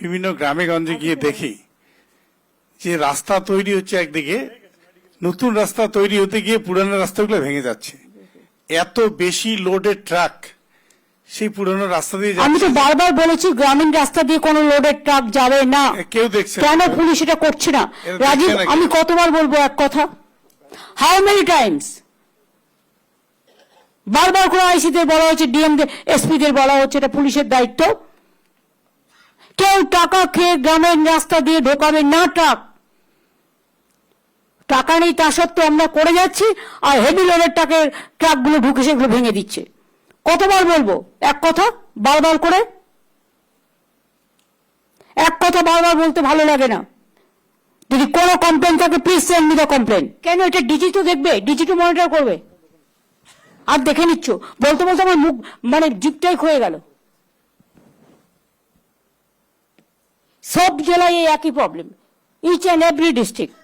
বিভিন্ন গ্রামে গঞ্জে গিয়ে দেখি যে রাস্তা তৈরি হচ্ছে একদিকে নতুন রাস্তা তৈরি হতে গিয়ে পুরানো রাস্তাগুলো ভেঙে যাচ্ছে। এত বেশি লোডের ট্রাক সেই পুরানো রাস্তা দিয়ে আমি তো বারবার বলেছি গ্রামীণ রাস্তা দিয়ে কোনো লোডের ট্রাক যাবে না। কেউ দেখছে কেন পুলিশ এটা করছে না? রাজীব আমি কতবার বলব এক কথা? হাউ মেনি টাইমস বারবার করে আইসিদের বলা হচ্ছে ডিএম এসপিদের বলা হচ্ছে এটা পুলিশের দায়িত্ব। কেউ টাকা খেয়ে গ্রামের রাস্তা দিয়ে ঢোকাবে না ট্রাক। টাকা নেই, তা সত্ত্বেও আমরা করে যাচ্ছি আর হেভি লোডের ট্রাকের ট্রাকগুলো ঢুকে সেগুলো ভেঙে দিচ্ছে। কতবার বলব? এক কথা, বারবার করে। এক কথা বারবার বলতে ভালো লাগে না। যদি কোনো কমপ্লেন থাকে প্লিজ সেন্ড মি কমপ্লেন কেন এটা ডিজি তো দেখবে? ডিজি তো মনিটর করবে। আর দেখে নিচ্ছ। বলতে বলতে আমার মুখ মানে জিপটাই ক্ষয়ে গেল। সব জেলায় এই একই problem each and every district